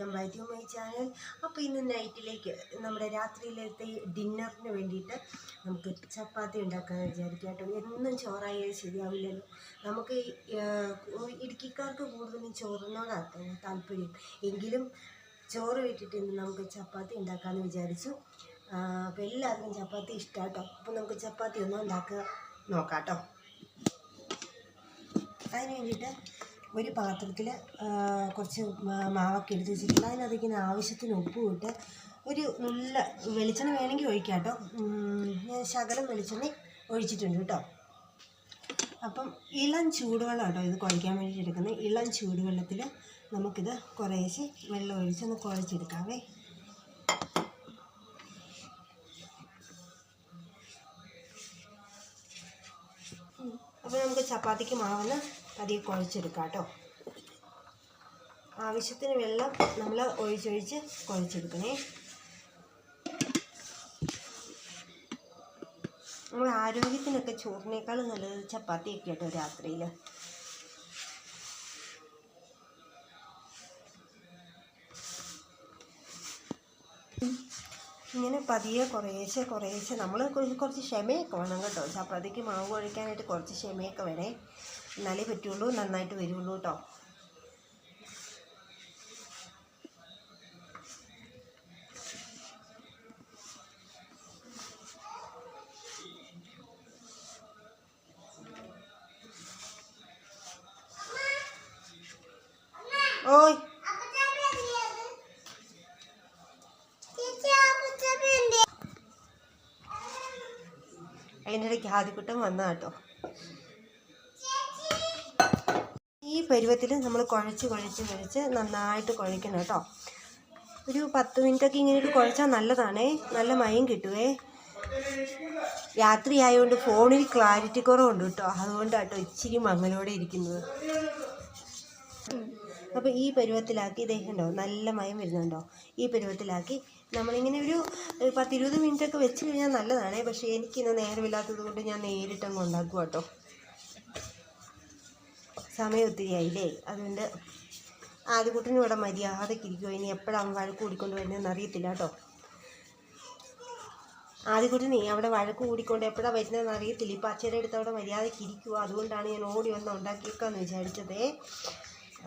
Welcome back to my channel അപ്പോൾ ഇന്ന് നൈറ്റിലേക്ക് നമ്മുടെ രാത്രിയിലത്തെ ഡിന്നറിന് വേണ്ടിയിട്ട് നമുക്ക് ചപ്പാത്തി ഉണ്ടാക്കാൻ വിചാരിക്കാം കേട്ടോ. എന്നും ചോറായാലും ശരിയാവില്ലല്ലോ. നമുക്ക് ഇടുക്കിക്കാർക്ക് കൂടുതലും ചോറിനോടാണ് താല്പര്യം. എങ്കിലും ചോറ് വിട്ടിട്ട് ഇന്ന് നമുക്ക് ചപ്പാത്തി ഉണ്ടാക്കാമെന്ന് വിചാരിച്ചു. അപ്പോൾ എല്ലാവർക്കും ചപ്പാത്തി ഇഷ്ടമാട്ടോ അപ്പോൾ നമുക്ക് ചപ്പാത്തി ഒന്നും ഉണ്ടാക്കുക നോക്കാം കേട്ടോ അതിന് വേണ്ടിയിട്ട് ഒരു പാത്രത്തിൽ കുറച്ച് മാവൊക്കെ എടുത്ത് വെച്ചിട്ടുണ്ട്. അതിനകത്തേക്ക് ആവശ്യത്തിന് ഉപ്പ് ഇട്ട് ഒരു നല്ല വെളിച്ചെണ്ണ വേണമെങ്കിൽ ഒഴിക്കാം കേട്ടോ. ഞാൻ ശകലം വെളിച്ചെണ്ണ ഒഴിച്ചിട്ടുണ്ട് കേട്ടോ. അപ്പം ഇളം ചൂടുവെള്ളം കേട്ടോ ഇത് കുഴയ്ക്കാൻ വേണ്ടിയിട്ട് എടുക്കുന്നത്. ഇളം ചൂടുവെള്ളത്തിൽ നമുക്കിത് കുറേശ്ശെ വെള്ളം ഒഴിച്ചൊന്ന് കുഴച്ചെടുക്കാവേ. അപ്പോൾ നമുക്ക് ചപ്പാത്തിക്ക് മാവെന്ന് പതിയെ കുഴച്ചെടുക്കാം കേട്ടോ. ആവശ്യത്തിന് വെള്ളം നമ്മൾ ഒഴിച്ചൊഴിച്ച് കുഴച്ചെടുക്കണേ. നമ്മൾ ആരോഗ്യത്തിനൊക്കെ ചോറിനേക്കാളും നല്ലത് ചപ്പാത്തിയൊക്കെ കേട്ടോ രാത്രിയിൽ ഇങ്ങനെ പതിയെ കുറേശ്ശെ കുറേശ്ശെ നമ്മൾ കുറച്ച് ക്ഷമയൊക്കെ വേണം കേട്ടോ. ചപ്പാത്തിക്ക് മാവ് കുഴിക്കാനായിട്ട് കുറച്ച് ക്ഷമയൊക്കെ വേണേ. എന്നാലേ പറ്റുള്ളൂ നന്നായിട്ട് വരുള്ളൂ കേട്ടോ ഓയ്. അതിന്റെ ഇടയ്ക്ക് ആദ്യക്കുട്ടം വന്ന കേട്ടോ ഈ പരുവത്തിൽ നമ്മൾ കുഴച്ച് കുഴച്ച് കുഴച്ച് നന്നായിട്ട് കുഴയ്ക്കണം കേട്ടോ. ഒരു പത്ത് മിനിറ്റൊക്കെ ഇങ്ങനെ കുഴച്ചാൽ നല്ലതാണേ. നല്ല മയം കിട്ടുവേ. രാത്രി ആയതുകൊണ്ട് ഫോണിൽ ക്ലാരിറ്റി കുറവുണ്ട് കേട്ടോ. അതുകൊണ്ടാണ് കേട്ടോ ഇച്ചിരി മങ്ങലോടെ ഇരിക്കുന്നത്. അപ്പോൾ ഈ പരുവത്തിലാക്കി ഇതേക്കുണ്ടോ നല്ല മയം വരുന്നുണ്ടോ? ഈ പരുവത്തിലാക്കി നമ്മളിങ്ങനെ ഒരു പത്തിരുപത് മിനിറ്റൊക്കെ വെച്ച് കഴിഞ്ഞാൽ നല്ലതാണേ. പക്ഷേ എനിക്കിന്ന് നേരമില്ലാത്തത് കൊണ്ട് ഞാൻ നേരിട്ടങ്ങ് ഉണ്ടാക്കും കേട്ടോ. സമയം ഒത്തിരി ആയില്ലേ അതുകൊണ്ട് ആദ്യകൂട്ടിന് ഇവിടെ മര്യാദയ്ക്ക് ഇരിക്കുമോ ഇനി എപ്പോഴാണ് വഴക്ക് കൂടിക്കൊണ്ട് വരുന്നതെന്ന് അറിയത്തില്ല കേട്ടോ. ആദ്യക്കുട്ടിനെ അവിടെ വഴക്ക് കൂടിക്കൊണ്ട് എപ്പോഴാണ് വരുന്നതെന്ന് അറിയത്തില്ല. ഇപ്പം അച്ഛന്റെ അടുത്ത് അവിടെ മര്യാദയ്ക്ക് ഇരിക്കുക അതുകൊണ്ടാണ് ഞാൻ ഓടി വന്ന് ഉണ്ടാക്കിയേക്കാന്ന് വിചാരിച്ചതേ.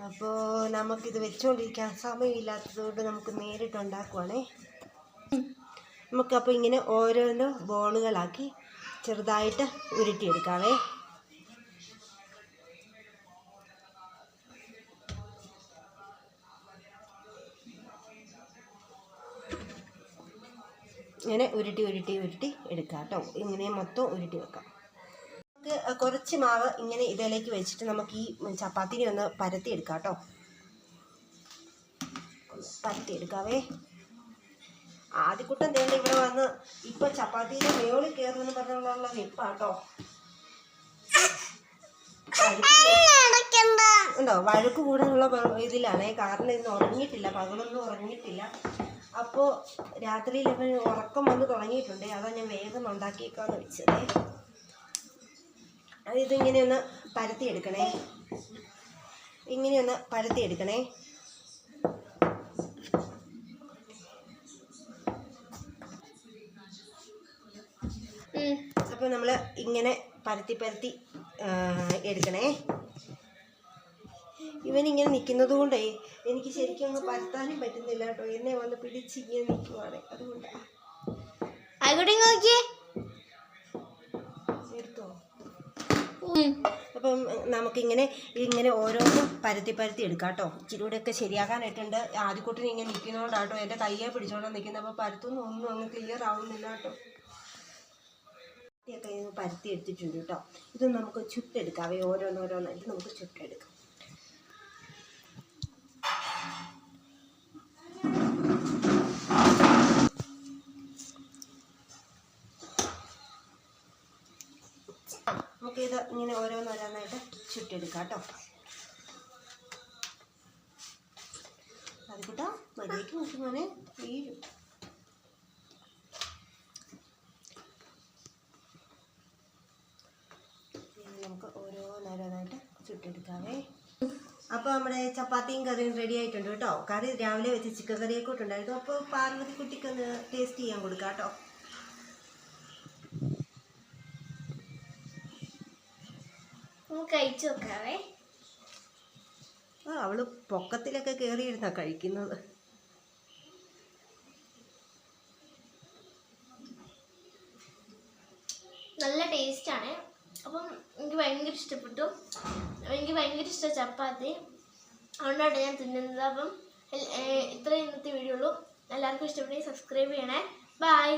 അപ്പോൾ നമുക്കിത് വെച്ചുകൊണ്ടിരിക്കാൻ സമയമില്ലാത്തതുകൊണ്ട് നമുക്ക് നേരിട്ട് ഉണ്ടാക്കുവാണേ. നമുക്കപ്പോൾ ഇങ്ങനെ ഓരോരോ ബോളുകളാക്കി ചെറുതായിട്ട് ഉരുട്ടിയെടുക്കാവേ. ഇങ്ങനെ ഉരുട്ടി ഉരുട്ടി ഉരുട്ടി എടുക്കാം കേട്ടോ. ഇങ്ങനെ മൊത്തം ഉരുട്ടി വെക്കാം. നമുക്ക് കുറച്ച് മാവ് ഇങ്ങനെ ഇതിലേക്ക് വെച്ചിട്ട് നമുക്ക് ഈ ചപ്പാത്തിനെ ഒന്ന് പരത്തി എടുക്കാം കേട്ടോ. പരത്തി എടുക്കാവേ. ആദ്യക്കൂട്ടം തേണ്ട ഇവിടെ വന്ന് ഇപ്പൊ ചപ്പാത്തിയുടെ മേളിൽ കയറുമെന്ന് പറഞ്ഞുള്ള വെപ്പാട്ടോ ഉണ്ടോ? വഴുക്ക് കൂടാനുള്ള ഇതിലാണേ. കാരണം ഇന്ന് ഉറങ്ങിയിട്ടില്ല പകലൊന്നും ഉറങ്ങിയിട്ടില്ല. അപ്പോൾ രാത്രിയിൽ ഇപ്പം ഉറക്കം വന്ന് തുടങ്ങിയിട്ടുണ്ട്. അതാ ഞാൻ വേഗം ഉണ്ടാക്കിയേക്കാന്ന് വെച്ചത്. അത് ഇതിങ്ങനെ ഒന്ന് പരത്തി എടുക്കണേ. ഇങ്ങനെ ഒന്ന് പരത്തി എടുക്കണേ. അപ്പോൾ നമ്മൾ ഇങ്ങനെ പരത്തി പരത്തി എടുക്കണേ. ഇവൻ ഇങ്ങനെ നിൽക്കുന്നത് കൊണ്ടേ എനിക്ക് ശരിക്കും അങ്ങ് പരത്താനും പറ്റുന്നില്ല കേട്ടോ. എന്നെ വന്ന് പിടിച്ച് ഇങ്ങനെ നിൽക്കുവാണ് അതുകൊണ്ടാണ് ആയിക്കോട്ടെ നോക്കിയേ. എടുത്തോ അപ്പം നമുക്കിങ്ങനെ ഇങ്ങനെ ഓരോന്നും പരത്തി പരത്തി എടുക്കാം കേട്ടോ. ഇച്ചിരി കൂടെയൊക്കെ ശരിയാക്കാനായിട്ടുണ്ട്. ആദ്യക്കൂട്ടിന് ഇങ്ങനെ നിൽക്കുന്നതുകൊണ്ടാട്ടോ എന്റെ കയ്യെ പിടിച്ചോണ്ടാണ് നിൽക്കുന്നത് അപ്പോൾ പരത്തൊന്നും ഒന്നും അങ്ങ് ക്ലിയർ ആവുന്നില്ല കേട്ടോ. പരത്തി എടുത്തിട്ടുണ്ട് കേട്ടോ. ഇത് നമുക്ക് ചുട്ടെടുക്കാവേ ഓരോന്നോരോന്നായിട്ട് നമുക്ക് ചുട്ടെടുക്കാം. നമുക്ക് ഇത് ഇങ്ങനെ ഓരോന്നോരോന്നായിട്ട് ചുട്ടെടുക്കാം കേട്ടോ. അത് കൂട്ടാ മതിയേക്ക് നോക്കുമോനെ ഇനി നമുക്ക് ഓരോന്നോരോന്നായിട്ട് ചുട്ടെടുക്കാവേ. അപ്പോൾ നമ്മുടെ ചപ്പാത്തിയും കറിയും റെഡി ആയിട്ടുണ്ട് കേട്ടോ. കറി രാവിലെ വെച്ച് ചിക്കൻ കറിയൊക്കെ ഇട്ടുണ്ടായിരുന്നു. അപ്പോൾ പാർവതി കുട്ടിക്ക് ഒന്ന് ടേസ്റ്റ് ചെയ്യാൻ കൊടുക്കാം കേട്ടോ. നമുക്ക് കഴിച്ചു നോക്കാവേ. ആ അവൾ പൊക്കത്തിലൊക്കെ കയറിയിരുന്നാ കഴിക്കുന്നത്. നല്ല ടേസ്റ്റാണ് അപ്പം എനിക്ക് ഭയങ്കര ഇഷ്ടപ്പെട്ടു. എനിക്ക് ഭയങ്കര ഇഷ്ട ചപ്പാത്തി. അതുകൊണ്ടാണ് ഞാൻ തിന്നുന്നത്. അപ്പം ഇത്രയും ഇന്നത്തെ വീഡിയോ ഉള്ളൂ. എല്ലാവർക്കും ഇഷ്ടപ്പെട്ടെങ്കിൽ സബ്സ്ക്രൈബ് ചെയ്യണേ. ബൈ